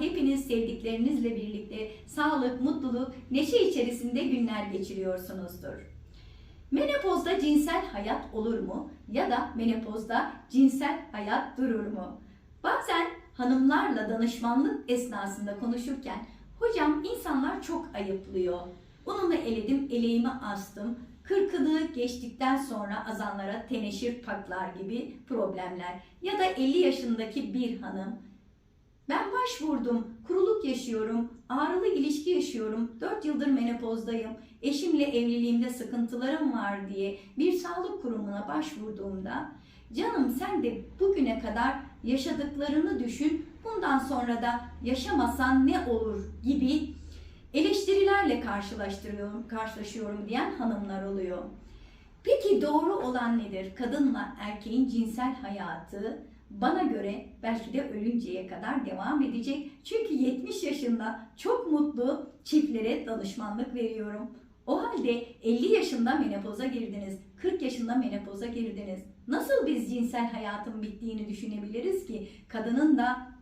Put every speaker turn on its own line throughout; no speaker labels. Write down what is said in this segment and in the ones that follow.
Hepiniz sevdiklerinizle birlikte sağlık, mutluluk, neşe içerisinde günler geçiriyorsunuzdur. Menopozda cinsel hayat olur mu? Ya da menopozda cinsel hayat durur mu? Bazen hanımlarla danışmanlık esnasında konuşurken hocam insanlar çok ayıplıyor. Onunla eledim, eleğimi astım. Kırkını geçtikten sonra azanlara teneşir taklar gibi problemler. Ya da 50 yaşındaki bir hanım ben başvurdum, kuruluk yaşıyorum, ağrılı ilişki yaşıyorum, 4 yıldır menopozdayım, eşimle evliliğimde sıkıntılarım var diye bir sağlık kurumuna başvurduğumda canım sen de bugüne kadar yaşadıklarını düşün, bundan sonra da yaşamasan ne olur gibi eleştirilerle karşılaştırıyorum, karşılaşıyorum diyen hanımlar oluyor. Peki doğru olan nedir? Kadınla erkeğin cinsel hayatı bana göre belki de ölünceye kadar devam edecek. Çünkü 70 yaşında çok mutlu çiftlere danışmanlık veriyorum. O halde 50 yaşında menopoza girdiniz, 40 yaşında menopoza girdiniz. Nasıl biz cinsel hayatın bittiğini düşünebiliriz ki? Kadının da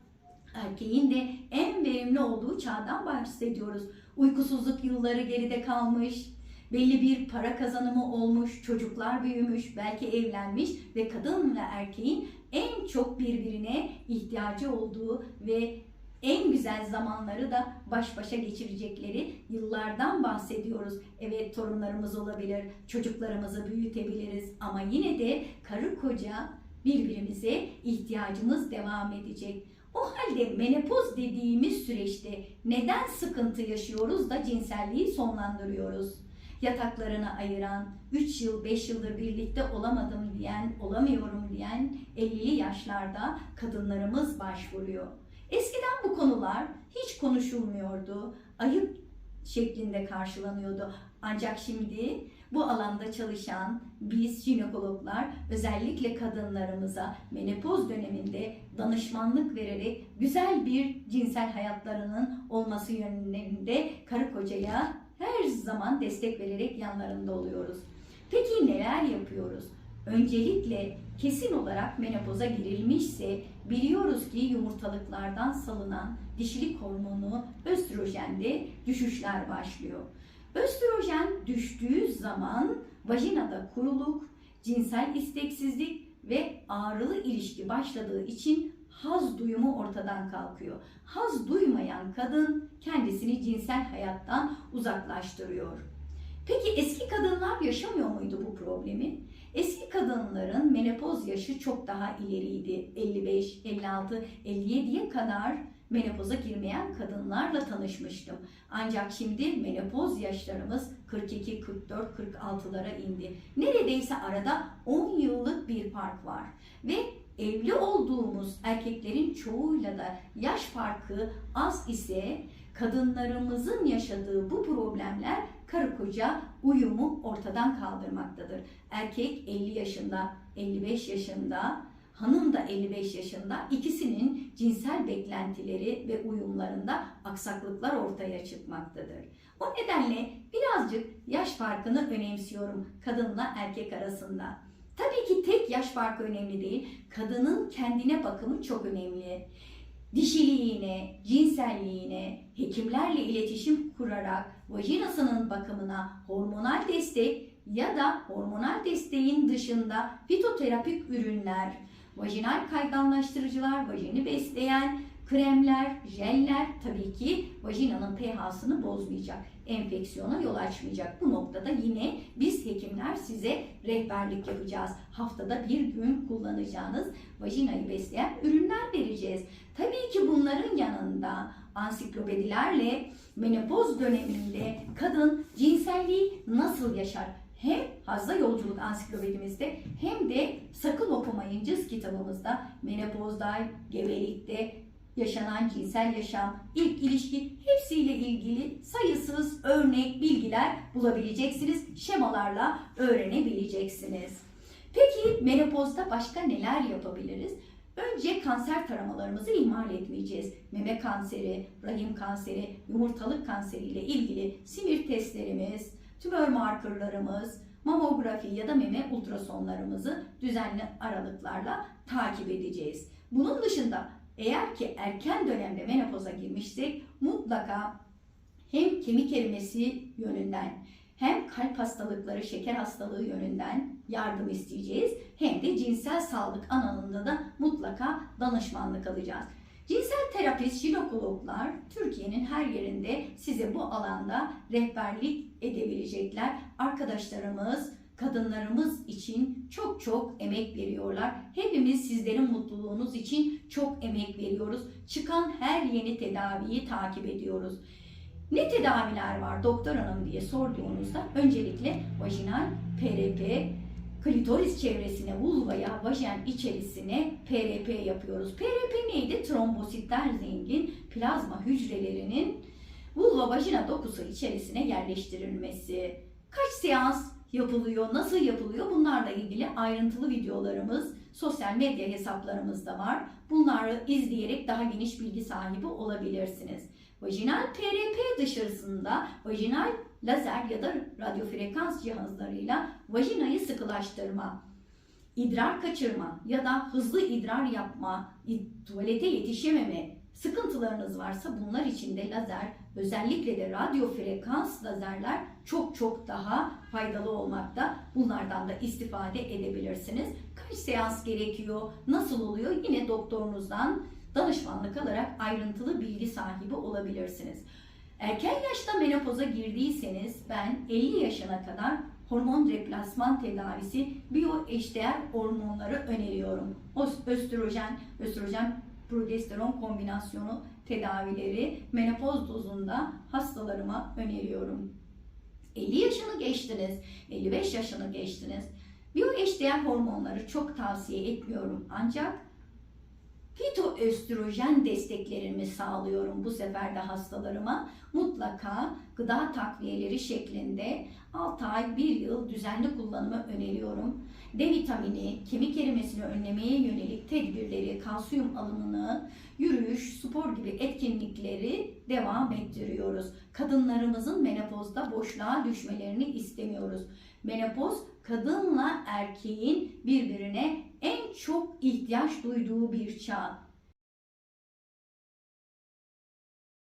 erkeğin de en verimli olduğu çağdan bahsediyoruz. Uykusuzluk yılları geride kalmış, belli bir para kazanımı olmuş, çocuklar büyümüş, belki evlenmiş ve kadın ve erkeğin en çok birbirine ihtiyacı olduğu ve en güzel zamanları da baş başa geçirecekleri yıllardan bahsediyoruz. Evet torunlarımız olabilir, çocuklarımızı büyütebiliriz ama yine de karı koca birbirimize ihtiyacımız devam edecek. O halde menopoz dediğimiz süreçte neden sıkıntı yaşıyoruz da cinselliği sonlandırıyoruz? Yataklarını ayıran, 3 yıl 5 yıldır birlikte olamadım diyen, olamıyorum diyen 50'li yaşlarda kadınlarımız başvuruyor. Eskiden bu konular hiç konuşulmuyordu. Ayıp şeklinde karşılanıyordu. Ancak şimdi bu alanda çalışan biz jinekologlar özellikle kadınlarımıza menopoz döneminde danışmanlık vererek güzel bir cinsel hayatlarının olması yönünde karı kocaya zaman destek vererek yanlarında oluyoruz. Peki neler yapıyoruz? Öncelikle kesin olarak menopoza girilmişse biliyoruz ki yumurtalıklardan salınan dişilik hormonu östrojende düşüşler başlıyor. Östrojen düştüğü zaman vajinada kuruluk, cinsel isteksizlik ve ağrılı ilişki başladığı için haz duyumu ortadan kalkıyor. Haz duymayan kadın kendisini cinsel hayattan uzaklaştırıyor. Peki eski kadınlar yaşamıyor muydu bu problemi? Eski kadınların menopoz yaşı çok daha ileriydi. 55, 56, 57'ye kadar menopoza girmeyen kadınlarla tanışmıştım. Ancak şimdi menopoz yaşlarımız 42, 44, 46'lara indi. Neredeyse arada 10 yıllık bir fark var. Ve evli olduğumuz erkeklerin çoğuyla da yaş farkı az ise kadınlarımızın yaşadığı bu problemler karı koca uyumu ortadan kaldırmaktadır. Erkek 50 yaşında, 55 yaşında, hanım da 55 yaşında ikisinin cinsel beklentileri ve uyumlarında aksaklıklar ortaya çıkmaktadır. O nedenle birazcık yaş farkını önemsiyorum kadınla erkek arasında. Tabii ki tek yaş farkı önemli değil. Kadının kendine bakımı çok önemli. Dişiliğine, cinselliğine, hekimlerle iletişim kurarak vajinasının bakımına hormonal destek ya da hormonal desteğin dışında fitoterapik ürünler, vajinal kayganlaştırıcılar, vajini besleyen kremler, jeller tabii ki vajinanın pH'sını bozmayacak, enfeksiyona yol açmayacak. Bu noktada yine biz hekimler size rehberlik yapacağız. Haftada bir gün kullanacağınız vajinayı besleyen ürünler vereceğiz. Tabii ki bunların yanında ansiklopedilerle menopoz döneminde kadın cinselliği nasıl yaşar? Hem Hazda Yolculuk ansiklopedimizde hem de Sakın Okumayın Cız kitabımızda menopozda, gebelikte, yaşanan cinsel yaşam, ilk ilişki hepsiyle ilgili sayısız örnek bilgiler bulabileceksiniz. Şemalarla öğrenebileceksiniz. Peki menopozda başka neler yapabiliriz? Önce kanser taramalarımızı ihmal etmeyeceğiz. Meme kanseri, rahim kanseri, yumurtalık kanseri ile ilgili simir testlerimiz, tümör markerlarımız, mamografi ya da meme ultrasonlarımızı düzenli aralıklarla takip edeceğiz. Bunun dışında Eğer ki erken dönemde menopoza girmişsek mutlaka hem kemik erimesi yönünden hem kalp hastalıkları, şeker hastalığı yönünden yardım isteyeceğiz. Hem de cinsel sağlık alanında da mutlaka danışmanlık alacağız. Cinsel terapist, jinekologlar Türkiye'nin her yerinde size bu alanda rehberlik edebilecekler. Arkadaşlarımız, kadınlarımız için emek veriyorlar. Hepimiz sizlerin mutluluğunuz için çok emek veriyoruz. Çıkan her yeni tedaviyi takip ediyoruz. Ne tedaviler var doktor hanım diye sorduğunuzda öncelikle vajinal PRP, klitoris çevresine, vulvaya, vajen içerisine PRP yapıyoruz. PRP neydi? Trombositler zengin plazma hücrelerinin vulva vajina dokusu içerisine yerleştirilmesi. Kaç seans yapılıyor, nasıl yapılıyor bunlarla ilgili ayrıntılı videolarımız sosyal medya hesaplarımızda var. Bunları izleyerek daha geniş bilgi sahibi olabilirsiniz. Vajinal PRP dışarısında vajinal lazer ya da radyo frekans cihazlarıyla vajinayı sıkılaştırma, idrar kaçırma ya da hızlı idrar yapma, tuvalete yetişememe sıkıntılarınız varsa bunlar için de lazer, özellikle de radyo frekans lazerler çok çok daha faydalı olmakta. Bunlardan da istifade edebilirsiniz. Kaç seans gerekiyor, nasıl oluyor yine doktorunuzdan danışmanlık alarak ayrıntılı bilgi sahibi olabilirsiniz. Erken yaşta menopoza girdiyseniz ben 50 yaşına kadar hormon replasman tedavisi biyoeşdeğer hormonları öneriyorum. Östrojen, östrojen progesteron kombinasyonu tedavileri menopoz dozunda hastalarıma öneriyorum. 50 yaşını geçtiniz, 55 yaşını geçtiniz. Biyoeşdeğer hormonları çok tavsiye etmiyorum ancak fitoöstrojen desteklerimi sağlıyorum bu sefer de hastalarıma. Mutlaka gıda takviyeleri şeklinde 6 ay 1 yıl düzenli kullanımı öneriyorum. D vitamini, kemik erimesini önlemeye yönelik tedbirleri, kalsiyum alımını, yürüyüş, spor gibi etkinlikleri devam ettiriyoruz. Kadınlarımızın menopozda boşluğa düşmelerini istemiyoruz. Menopoz kadınla erkeğin birbirine ihtiyaç duyduğu bir çağ.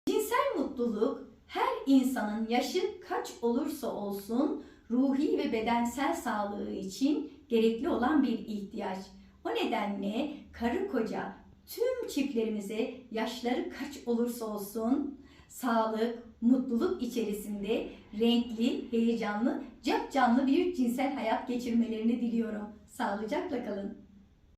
Cinsel mutluluk her insanın yaşı kaç olursa olsun ruhi ve bedensel sağlığı için gerekli olan bir ihtiyaç. O nedenle karı koca tüm çiftlerimize yaşları kaç olursa olsun sağlık, mutluluk içerisinde renkli, heyecanlı, cap canlı bir cinsel hayat geçirmelerini diliyorum. Sağlıcakla kalın.